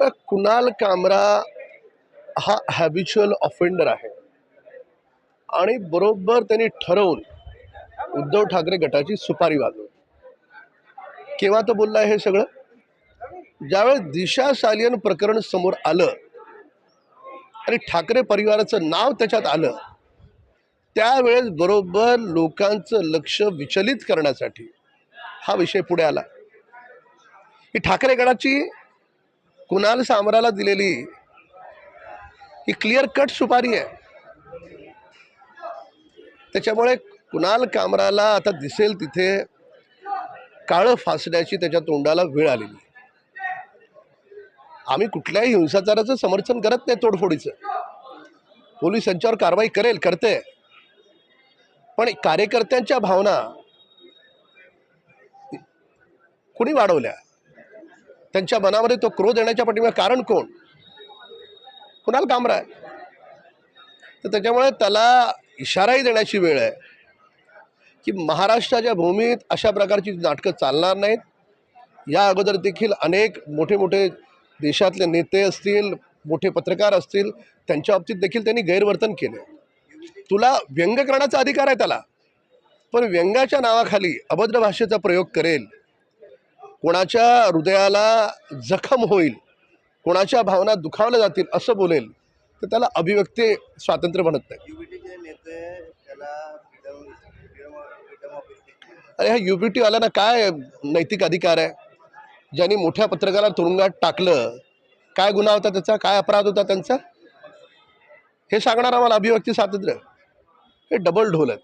तर कुणाल कामरा हा हॅबिच्युअल ऑफेंडर आहे. आणि बरोबर त्यांनी ठरवून उद्धव ठाकरे गटाची सुपारी वाजवली. केव्हा तर बोलला हे सगळं? ज्यावेळेस दिशा सालियन प्रकरण समोर आलं आणि ठाकरे परिवाराचं नाव त्याच्यात आलं त्यावेळेस बरोबर लोकांचं लक्ष विचलित करण्यासाठी हा विषय पुढे आला. ही ठाकरे गटाची कुणाल सामराला दिलेली ही क्लिअर कट सुपारी आहे. त्याच्यामुळे कुणाल कामराला आता दिसेल तिथे काळं फासण्याची त्याच्या तोंडाला वेळ आलेली आम्ही कुठल्याही हिंसाचाराचं समर्थन करत नाही तोडफोडीचं. पोलीस यांच्यावर कारवाई करेल करते. पण कार्यकर्त्यांच्या भावना कुणी वाढवल्या? त्यांच्या मनामध्ये तो क्रोध येण्याच्या पाठीमागे कारण कोण? कुणाल कामरा आहे? तर त्याच्यामुळे त्याला इशाराही देण्याची वेळ आहे की महाराष्ट्राच्या भूमीत अशा प्रकारची नाटकं चालणार नाहीत. या अगोदर देखील अनेक मोठे मोठे देशातले नेते असतील मोठे पत्रकार असतील त्यांच्या बाबतीत देखील त्यांनी गैरवर्तन केले. तुला व्यंग करण्याचा अधिकार आहे त्याला. पण व्यंगाच्या नावाखाली अभद्र भाषेचा प्रयोग करेल. कोणाच्या हृदयाला जखम होईल कोणाच्या भावना दुखावल्या जातील असं बोलेल तर त्याला अभिव्यक्ती स्वातंत्र्य बनत नाही. अरे ह्या यू बी टीवाल्यांना काय नैतिक अधिकार आहे? ज्यांनी मोठ्या पत्रकाराला तुरुंगात टाकलं काय गुन्हा होता त्याचा? काय अपराध होता त्यांचा? हे सांगणार आम्हाला अभिव्यक्ती स्वातंत्र्य? हे डबल ढोल आहेत